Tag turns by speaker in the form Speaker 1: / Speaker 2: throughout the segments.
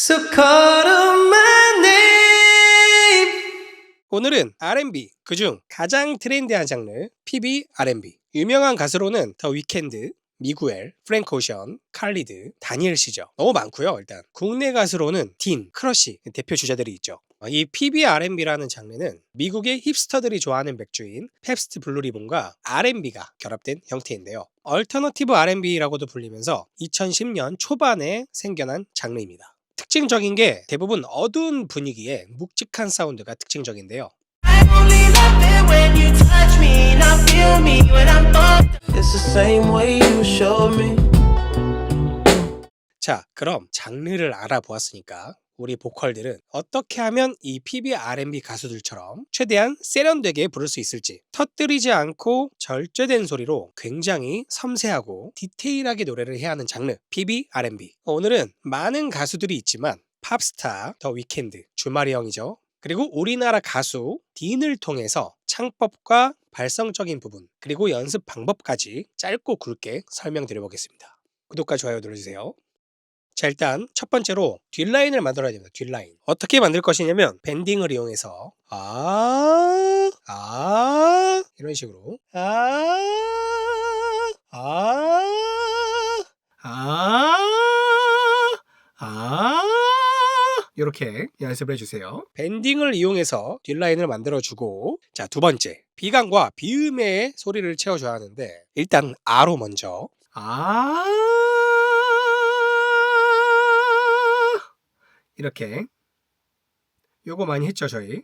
Speaker 1: So call on my name.
Speaker 2: 오늘은 R&B 그중 가장 트렌디한 장르 PB R&B 유명한 가수로는 더 위켄드, 미구엘, 프랭크 오션, 칼리드, 다니엘 씨죠. 너무 많고요. 일단 국내 가수로는 딘, 크러쉬 대표 주자들이 있죠. 어, 이 PB R&B라는 장르는 미국의 힙스터들이 좋아하는 맥주인 펩스트 블루리본과 R&B가 결합된 형태인데요. 얼터너티브 R&B라고도 불리면서 2010년 초반에 생겨난 장르입니다. 특징적인 게 대부분 어두운 분위기에 묵직한 사운드가 특징적인데요. 자, 그럼 장르를 알아보았으니까 우리 보컬들은 어떻게 하면 이 PB R&B 가수들처럼 최대한 세련되게 부를 수 있을지 터뜨리지 않고 절제된 소리로 굉장히 섬세하고 디테일하게 노래를 해야 하는 장르 PB R&B 오늘은 많은 가수들이 있지만 팝스타, 더 위켄드, 주마리 형이죠. 그리고 우리나라 가수 딘을 통해서 창법과 발성적인 부분 그리고 연습 방법까지 짧고 굵게 설명드려보겠습니다. 구독과 좋아요 눌러주세요 자 일단 첫 번째로 뒷라인을 만들어야 됩니다. 뒷라인. 어떻게 만들 것이냐면 밴딩을 이용해서 아, 아 이런 식으로 아, 아, 아, 아 이렇게 연습을 해주세요. 밴딩을 이용해서 뒷라인을 만들어주고 자 두 번째 비강과 비음의 소리를 채워줘야 하는데 일단 아로 먼저 아 이렇게. 요거 많이 했죠 저희?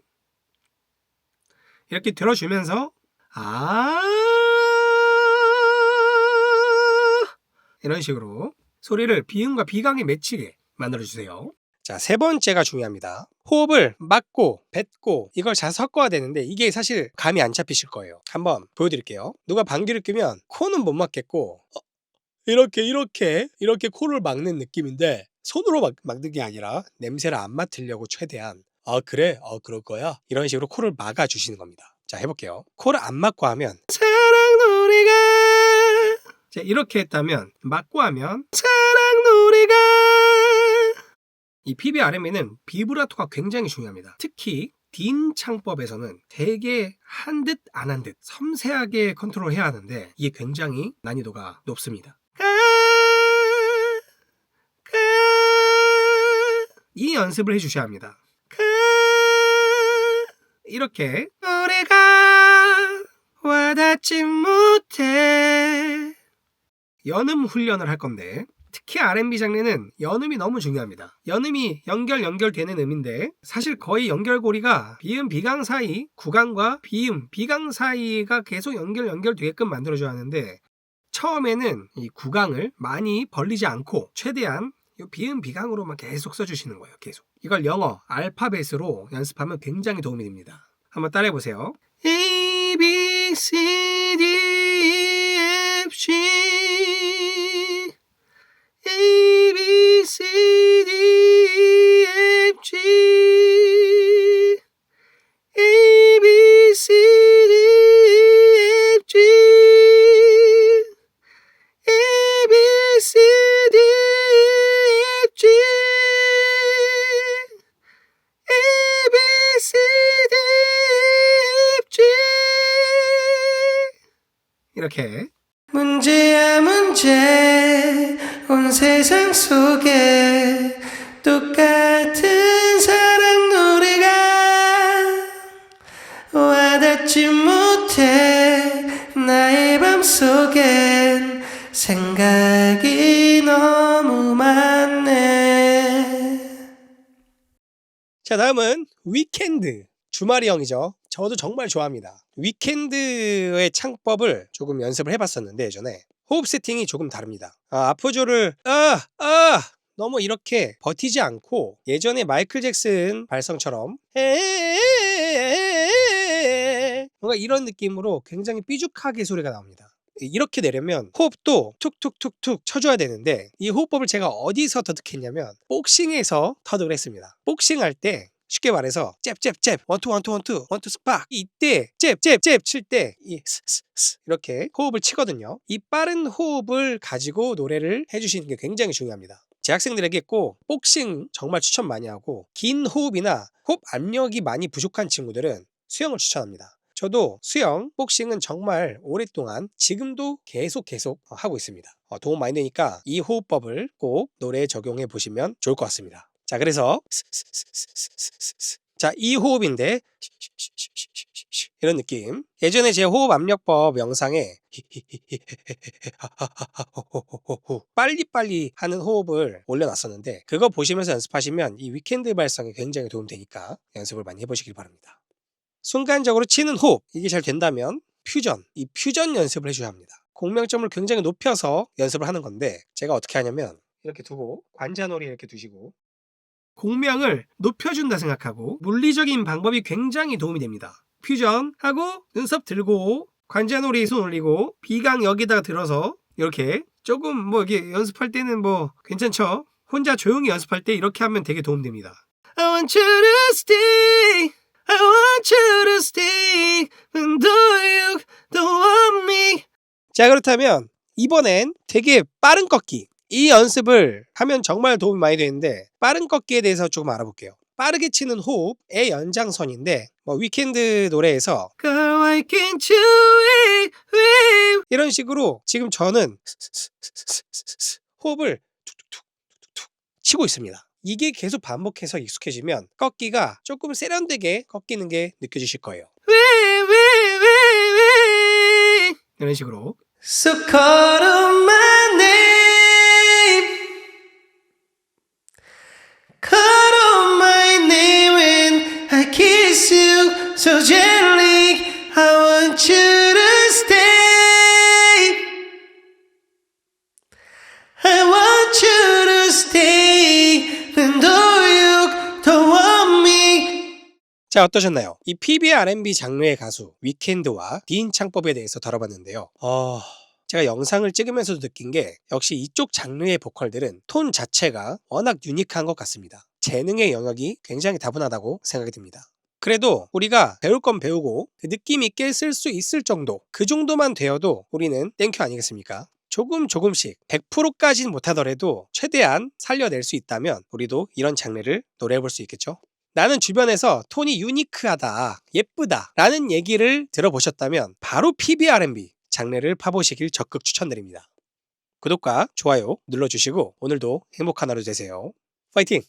Speaker 2: 이렇게 들어주면서 아 이런 식으로 소리를 비음과 비강에 맺히게 만들어주세요. 자 세 번째가 중요합니다. 호흡을 막고 뱉고 이걸 잘 섞어야 되는데 이게 사실 감이 안 잡히실 거예요. 한번 보여드릴게요. 누가 방귀를 뀌면 코는 못 막겠고 어, 이렇게 이렇게 이렇게 코를 막는 느낌인데 손으로 막, 막는 게 아니라 냄새를 안 맡으려고 최대한 아 그래 어 그럴 거야. 이런 식으로 코를 막아 주시는 겁니다. 자 해볼게요. 코를 안 막고 하면 사랑 노래가. 자 이렇게 했다면 막고 하면 사랑 노래가. 이 PBRM에는 비브라토가 굉장히 중요합니다. 특히 딘 창법에서는 되게 한 듯 안 한 듯 섬세하게 컨트롤해야 하는데 이게 굉장히 난이도가 높습니다 이 연습을 해주셔야 합니다. 이렇게 노래가 와닿지 못해 연음 훈련을 할 건데 특히 R&B 장르는 연음이 너무 중요합니다. 연음이 연결 연결되는 음인데 사실 거의 연결고리가 비음 비강 사이 구강과 비음 비강 사이가 계속 연결 연결되게끔 만들어줘야 하는데 처음에는 이 구강을 많이 벌리지 않고 최대한 이 비음 비강으로만 계속 써주시는 거예요. 계속. 이걸 영어 알파벳으로 연습하면 굉장히 도움이 됩니다. 한번 따라해 보세요. A B C D E F G 이렇게.
Speaker 1: 문제야 문제. 온 세상 속에 똑같은 사랑 노래가 와닿지 못해 나의 맘속엔 생각이 너무 많네.
Speaker 2: 자 다음은 위켄드. 주말이 형이죠. 저도 정말 좋아합니다. 위켄드의 창법을 조금 연습을 해봤었는데 예전에 호흡 세팅이 조금 다릅니다. 아, 아프조를 아, 아 너무 이렇게 버티지 않고 예전에 마이클 잭슨 발성처럼 뭔가 이런 느낌으로 굉장히 삐죽하게 소리가 나옵니다. 이렇게 내려면 호흡도 툭툭툭툭 쳐줘야 되는데 이 호흡법을 제가 어디서 터득했냐면 복싱에서 터득을 했습니다. 복싱할 때 쉽게 말해서 잽잽잽 원투 원투 원투 원투 스팍 이때 잽잽잽 칠 때 이렇게 호흡을 치거든요. 이 빠른 호흡을 가지고 노래를 해주시는 게 굉장히 중요합니다. 제 학생들에게 꼭 복싱 정말 추천 많이 하고 긴 호흡이나 호흡 압력이 많이 부족한 친구들은 수영을 추천합니다. 저도 수영, 복싱은 정말 오랫동안 지금도 계속 계속 하고 있습니다. 어, 도움 많이 되니까 이 호흡법을 꼭 노래에 적용해 보시면 좋을 것 같습니다. 자, 그래서 자, 이 호흡인데 이런 느낌. 예전에 제 호흡 압력법 영상에 빨리빨리 하는 호흡을 올려놨었는데 그거 보시면서 연습하시면 이 위켄드 발성에 굉장히 도움되니까 연습을 많이 해보시길 바랍니다. 순간적으로 치는 호흡 이게 잘 된다면 퓨전 이 퓨전 연습을 해줘야 합니다. 공명점을 굉장히 높여서 연습을 하는 건데 제가 어떻게 하냐면 이렇게 두고 관자놀이 이렇게 두시고 공명을 높여준다 생각하고 물리적인 방법이 굉장히 도움이 됩니다. 퓨전 하고 눈썹 들고 관자놀이 손 올리고 비강 여기다가 들어서 이렇게 조금 뭐 이게 연습할 때는 뭐 괜찮죠? 혼자 조용히 연습할 때 이렇게 하면 되게 도움됩니다.
Speaker 1: I want you to stay I want you to stay When do you don't want me
Speaker 2: 자 그렇다면 이번엔 되게 빠른 꺾기 이 연습을 하면 정말 도움이 많이 되는데 빠른 꺾기에 대해서 조금 알아볼게요. 빠르게 치는 호흡의 연장선인데 뭐 위켄드 노래에서
Speaker 1: Girl why can't you wait, wait
Speaker 2: 이런 식으로 지금 저는 호흡을 툭툭툭툭툭 치고 있습니다. 이게 계속 반복해서 익숙해지면 꺾기가 조금 세련되게 꺾이는 게 느껴지실 거예요. 이런 식으로
Speaker 1: So call on my name so gently I want you to stay I want you to stay do you don't want me
Speaker 2: 자 어떠셨나요? 이 PB R&B 장르의 가수 위켄드와 디인 창법에 대해서 다뤄봤는데요. 어... 제가 영상을 찍으면서도 느낀 게 역시 이쪽 장르의 보컬들은 톤 자체가 워낙 유니크한 것 같습니다. 재능의 영역이 굉장히 다분하다고 생각이 듭니다. 그래도 우리가 배울 건 배우고 그 느낌 있게 쓸 수 있을 정도 그 정도만 되어도 우리는 땡큐 아니겠습니까? 조금 조금씩 100%까지는 못하더라도 최대한 살려낼 수 있다면 우리도 이런 장르를 노래해볼 수 있겠죠? 나는 주변에서 톤이 유니크하다, 예쁘다 라는 얘기를 들어보셨다면 바로 PBR&B 장르를 파보시길 적극 추천드립니다. 구독과 좋아요 눌러주시고 오늘도 행복한 하루 되세요. 파이팅!